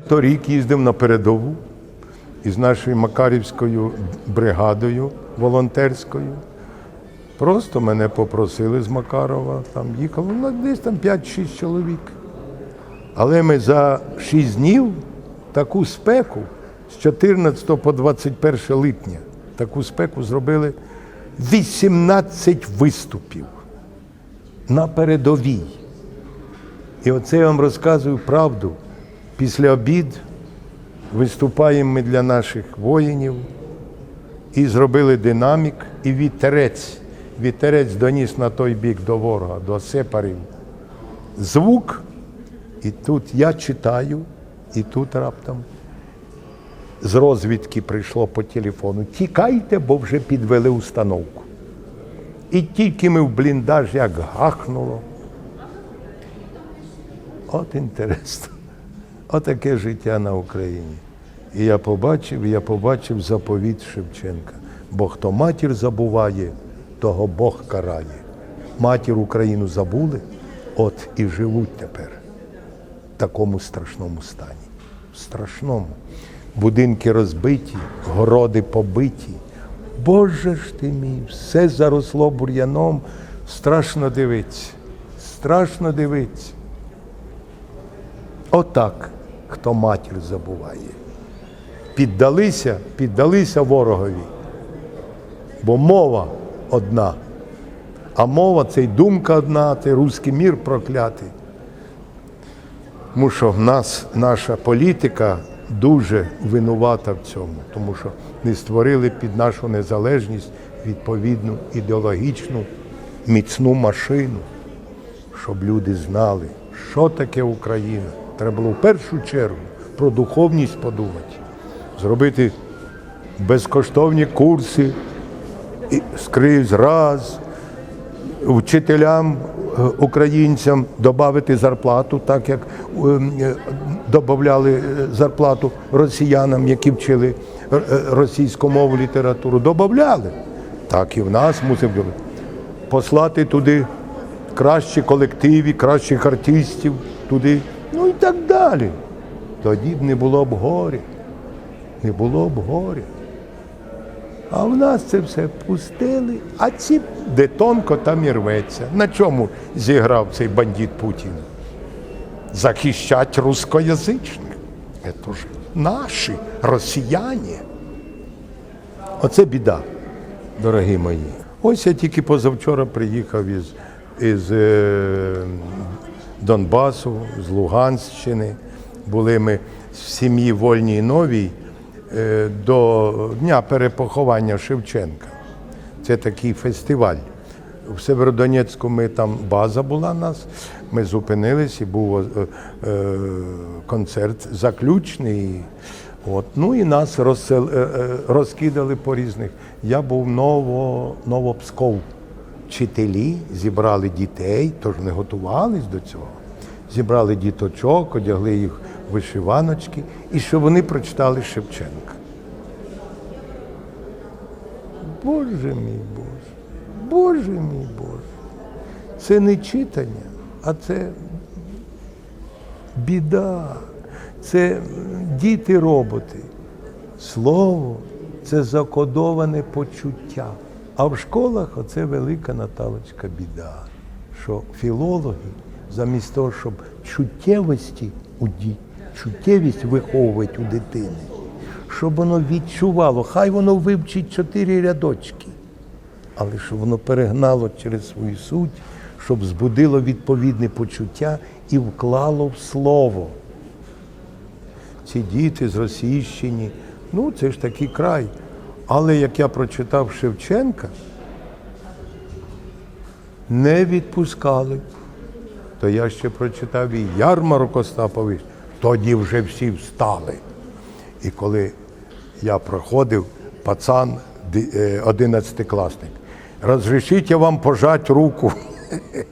Торік їздив на передову із нашою Макарівською бригадою волонтерською. Просто мене попросили з Макарова, там їхало, ну, десь там 5-6 чоловік. Але ми за 6 днів таку спеку з 14 по 21 липня таку спеку зробили 18 виступів на передовій. І оце я вам розказую правду. Після обід виступаємо ми для наших воїнів і зробили динамік і вітерець. Вітерець доніс на той бік до ворога, до сепарів. Звук, і тут я читаю, і тут раптом з розвідки прийшло по телефону. Тікайте, бо вже підвели установку. І тільки ми в бліндаж як гахнуло. От інтересно. Отаке життя на Україні. І я побачив, я побачив заповіт Шевченка. Бо хто матір забуває, того Бог карає. Матір Україну забули, от і живуть тепер в такому страшному стані. В страшному. Будинки розбиті, городи побиті. Боже ж ти мій, все заросло бур'яном. Страшно дивитися. Страшно дивитися. Отак, хто матір забуває. Піддалися, піддалися ворогові. Бо мова одна. А мова це й думка одна, це руський мір проклятий. Тому що в нас наша політика дуже винувата в цьому, тому що не створили під нашу незалежність відповідну ідеологічну міцну машину, щоб люди знали, що таке Україна. Треба було в першу чергу про духовність подумати, зробити безкоштовні курси скрізь раз, вчителям, е, українцям додати зарплату, так як додавали зарплату росіянам, які вчили е, е, російську мову, літературу. Додавали. Так і в нас мусив. Послати туди кращі колективи, кращих артистів туди, і так далі. Тоді б не було б горя. Не було б горя. А в нас це все пустили, а ці де тонко там і рветься. На чому зіграв цей бандит Путін? Захищать рускоязичних. Це ж наші росіяни. Оце біда, дорогі мої. Ось я тільки позавчора приїхав із, із е, Донбасу, з Луганщини. Були ми в сім'ї Вольній Новій е, до дня перепоховання Шевченка. Це такий фестиваль. В Северодонецьку ми там база була нас. Ми зупинились і був е, е, концерт заключний. От. Ну і нас розсел, розкидали по різних. Я був ново, Новопсков. Вчителі зібрали дітей, тож не готувались до цього. Зібрали діточок, одягли їх в вишиваночки, і щоб вони прочитали Шевченка. Боже мій Боже, Боже мій Боже. Це не читання, а це біда. Це діти-роботи. Слово це закодоване почуття. А в школах оце велика Наталочка біда, що філологи, замість того, щоб чуттєвості у ді- чуттєвість виховувати у дитини, щоб воно відчувало, хай воно вивчить чотири рядочки, але щоб воно перегнало через свою суть, щоб збудило відповідне почуття і вклало в слово. Ці діти з Російщини, ну це ж такий край. Але як я прочитав Шевченка, не відпускали. То я ще прочитав і ярмарок Остапович, тоді вже всі встали. І коли я проходив, пацан, е, одинадцятикласник, розрішіть я вам пожати руку.